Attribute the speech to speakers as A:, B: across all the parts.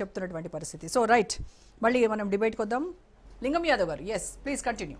A: చెప్తున్నటువంటి పరిస్థితి. So right మళ్ళీ మనం డిబేట్కి వద్దాం లింగం యాదవ్ గారు ఎస్ ప్లీజ్ కంటిన్యూ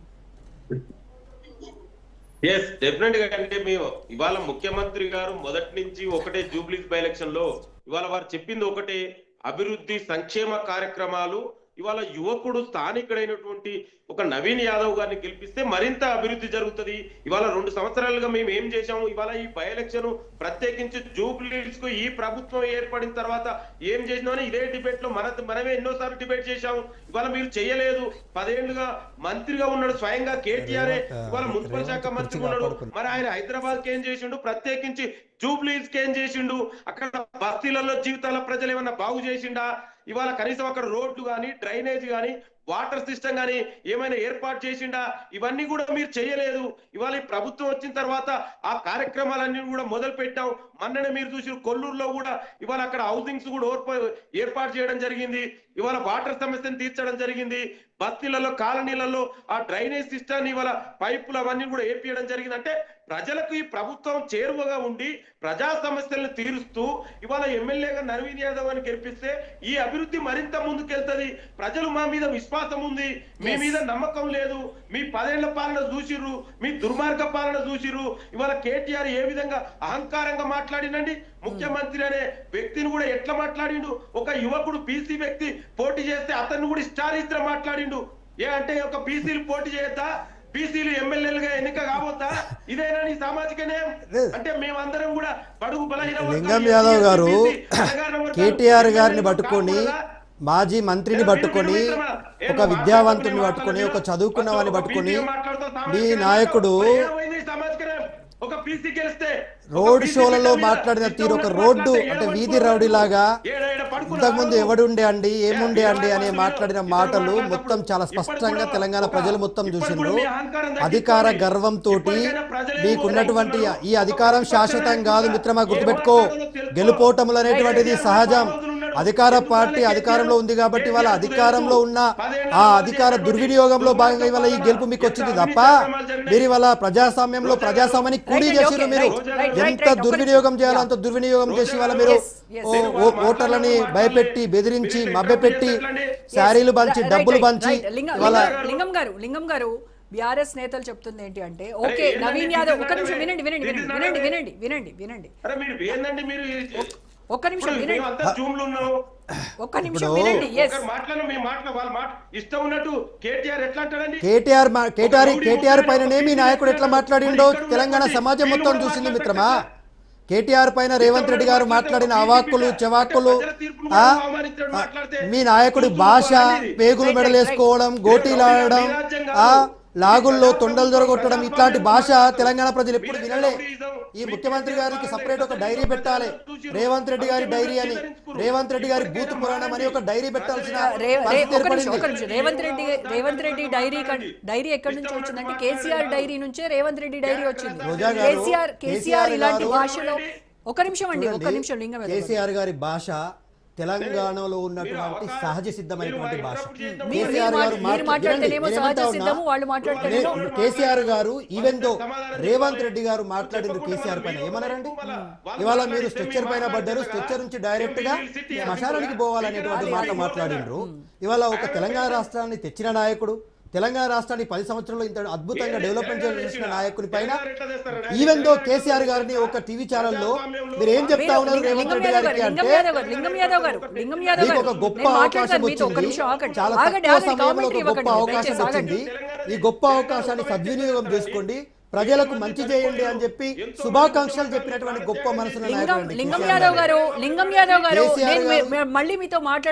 B: ఎస్ డెఫినెట్గా అంటే మేము ఇవాళ ముఖ్యమంత్రి గారు మొదటి నుంచి ఒకటే జూబ్లీస్ బై ఎలక్షన్లో ఇవాళ వారు చెప్పింది ఒకటే అభివృద్ధి సంక్షేమ కార్యక్రమాలు ఇవాళ యువకుడు స్థానికుడైనటువంటి ఒక నవీన్ యాదవ్ గారిని గెలిపిస్తే మరింత అభివృద్ధి జరుగుతుంది. ఇవాళ రెండు సంవత్సరాలుగా మేము ఏం చేశాము? ఇవాళ ఈ బై ఎలక్షన్ ప్రత్యేకించి జూబ్లీస్కు ఈ ప్రభుత్వం ఏర్పడిన తర్వాత ఏం చేసినామని ఇదే డిబేట్లో మన మనమే ఎన్నోసార్లు డిబేట్ చేశాము. ఇవాళ మీరు చేయలేదు. పదేళ్ళుగా మంత్రిగా ఉన్నాడు స్వయంగా కేటీఆర్. ఇవాళ మున్సిపల్ శాఖ మంత్రిగా ఉన్నాడు. మరి ఆయన హైదరాబాద్కి ఏం చేసిండు? ప్రత్యేకించి జూబ్లీస్కి ఏం చేసిండు? అక్కడ బస్తీలలో జీవితాల ప్రజలు ఏమన్నా బాగు చేసిండా? ఇవాళ కనీసం అక్కడ రోడ్లు కానీ డ్రైనేజ్ కానీ వాటర్ సిస్టమ్ కానీ ఏమైనా ఏర్పాటు చేసిండా? ఇవన్నీ కూడా మీరు చేయలేదు. ఇవాళ ఈ ప్రభుత్వం వచ్చిన తర్వాత ఆ కార్యక్రమాలన్నీ కూడా మొదలు పెట్టాం మొన్ననే మీరు చూసిన కొల్లూరులో కూడా ఇవాళ అక్కడ హౌసింగ్స్ కూడా ఓర్ప- ఏర్పాటు చేయడం జరిగింది. ఇవాళ వాటర్ సమస్యను తీర్చడం జరిగింది. బస్తీలలో కాలనీలలో ఆ డ్రైనేజ్ సిస్టమ్ ఇవాళ పైపులు అవన్నీ కూడా ఏపీయడం జరిగింది. అంటే ప్రజలకు ఈ ప్రభుత్వం చేరువగా ఉండి ప్రజా సమస్యలను తీరుస్తూ ఇవాళ ఎమ్మెల్యేగా నవీన్ యాదవ్ అని గెలిపిస్తే ఈ అభివృద్ధి మరింత ముందుకెళ్తది. ప్రజలు మా మీద విశ్వాసం ఉంది. మీ మీద నమ్మకం లేదు. మీ పదేళ్ళ పాలన చూసిర్రు. మీ దుర్మార్గ పాలన చూసిర్రు. ఇవాళ కేటీఆర్ ఏ విధంగా అహంకారంగా మాట్లాడినండి ముఖ్యమంత్రి అనే వ్యక్తిని కూడా ఎట్లా మాట్లాడిండు? ఒక యువకుడు బీసీ వ్యక్తి పోటీ చేస్తే అతన్ని కూడా ఇష్టారీత్ర మాట్లాడిండు. ఏ అంటే ఒక బీసీలు పోటీ చేయొద్దా? బీసీలు ఎమ్మెల్యేలుగా ఎన్నిక కాబోతా? ఇదేనా నీ సామాజిక న్యాయం? అంటే మేమందరం కూడా బడుగు బలహీన
C: లింగం యాదవ్ గారు కేటీఆర్ గారిని పట్టుకొని? మాజీ మంత్రిని పట్టుకొని ఒక విద్యావంతుని పట్టుకొని ఒక చదువుకున్న వాడిని పట్టుకొని మీ నాయకుడు రోడ్ షోలలో మాట్లాడిన తీరు ఒక రోడ్డు అంటే వీధి రౌడీలాగా ఇంతకుముందు ఎవడుండే అండి ఏముండే అండి అనే మాట్లాడిన మాటలు మొత్తం చాలా స్పష్టంగా తెలంగాణ ప్రజలు మొత్తం చూసిండ్రు. అధికార గర్వంతో మీకున్నటువంటి ఈ అధికారం శాశ్వతం కాదు మిత్రమా గుర్తుపెట్టుకో. గెలుపోటములు అనేటువంటిది సహజం. అధికార పార్టీ అధికారంలో ఉంది కాబట్టి వాళ్ళ అధికారంలో ఉన్న ఆ అధికార దుర్వినియోగంలో భాగంగా ఇవాళ ఈ గెలుపు మీకు వచ్చింది తప్ప మీరు ఇవాళ ప్రజాస్వామ్యంలో ప్రజాస్వామ్యాన్ని కూడి
A: okay,
C: మీరు ఎంత దుర్వినియోగం. చేయాలో అంత దుర్వినియోగం చేసి వాళ్ళ మీరు ఓటర్లని భయపెట్టి బెదిరించి మభ్యపెట్టి శారీలు పంచి డబ్బులు పంచి.
A: లింగం గారు లింగం గారు బీఆర్ఎస్ నేతలు చెప్తుంది ఏంటి అంటే ఓకే నవీన్ యాదవ్ ఒక్క నిమిషం. వినండి వినండి వినండి వినండి. వినండి వినండి వినండి ఒక్క నిమిషం వినండి.
B: జూమ్లో ఉన్నాము
A: ఒక్క నిమిషం వినండి. ఎస్
B: మీ మాటలు వాళ్ళ మాట ఇష్టం ఉన్నట్టు కేటీఆర్ ఎట్లా అంటాడండి
C: కేటీఆర్ మా- కేటీఆర్ కేటీఆర్ పైననే మీ నాయకుడు ఎట్లా మాట్లాడిండో తెలంగాణ సమాజం మొత్తం చూసింది మిత్రమా? కేటీఆర్ పైన రేవంత్ రెడ్డి గారు మాట్లాడిన అవాక్కులు చెవాక్కులు మీ నాయకుడి భాష పేగులు మెడలేసుకోవడం గోటీలాడడం ఆ? లాగుల్లో తొండలు దొరగొట్టడం ఇట్లాంటి భాష తెలంగాణ ప్రజలు ఎప్పుడు వినలే. ఈ ముఖ్యమంత్రి గారికి సపరేట్ ఒక డైరీ పెట్టాలి. రేవంత్ రెడ్డి గారి డైరీ అని. రేవంత్ రెడ్డి గారి బూత్ పురాణం అని ఒక డైరీ పెట్టాల్సిన.
A: రేవంత్ రెడ్డి రేవంత్ రెడ్డి డైరీ డైరీ ఎక్కడి నుంచి వచ్చిందంటే కేసీఆర్ డైరీ నుంచే రేవంత్ రెడ్డి డైరీ వచ్చింది. కేసీఆర్ కేసీఆర్ ఇలాంటి భాషలో ఒక నిమిషం అండి
C: చూడండి,
A: నిమిషం లింగం.
C: కేసీఆర్ గారి భాష తెలంగాణలో ఉన్నటువంటి సహజ సిద్ధమైనటువంటి భాష.
A: మీరు-
C: కేసీఆర్
A: మీరు
C: గారు కేసీఆర్ గారు ఈవెన్ దో రేవంత్ రెడ్డి గారు మాట్లాడింది కేసీఆర్ పైన. ఏమన్నారండి? ఇవాళ మీరు స్ట్రెచ్చర్ పైన పడ్డారు స్ట్రెచ్చర్ నుంచి డైరెక్ట్గా శ్మశానానికి పోవాలనేటువంటి మాట మాట్లాడిండ్రు. ఇవాళ ఒక తెలంగాణ రాష్ట్రాన్ని తెచ్చిన నాయకుడు తెలంగాణ రాష్ట్రాన్ని పది సంవత్సరంలో ఇంత అద్భుతంగా డెవలప్మెంట్ చేసిన నాయకుని పైన ఈవెన్ దో కేసీఆర్ గారిని ఒక టీవీ ఛానల్లో మీరు ఏం చెప్తా ఉన్నారు? రేవంత్ రెడ్డి గారికి
A: గారు,
C: అంటే మీకు ఒక గొప్ప అవకాశం వచ్చింది. చాలా తక్కువ సమయంలో ఒక గొప్ప అవకాశం. వచ్చింది. ఈ గొప్ప అవకాశాన్ని సద్వినియోగం చేసుకోండి ప్రజలకు మంచి చేయండి అని చెప్పి శుభాకాంక్షలు చెప్పినటువంటి గొప్ప మనసున్న
A: లింగం యాదవ్ గారు లింగం యాదవ్ గారు మళ్ళీ మీతో మాట్లాడ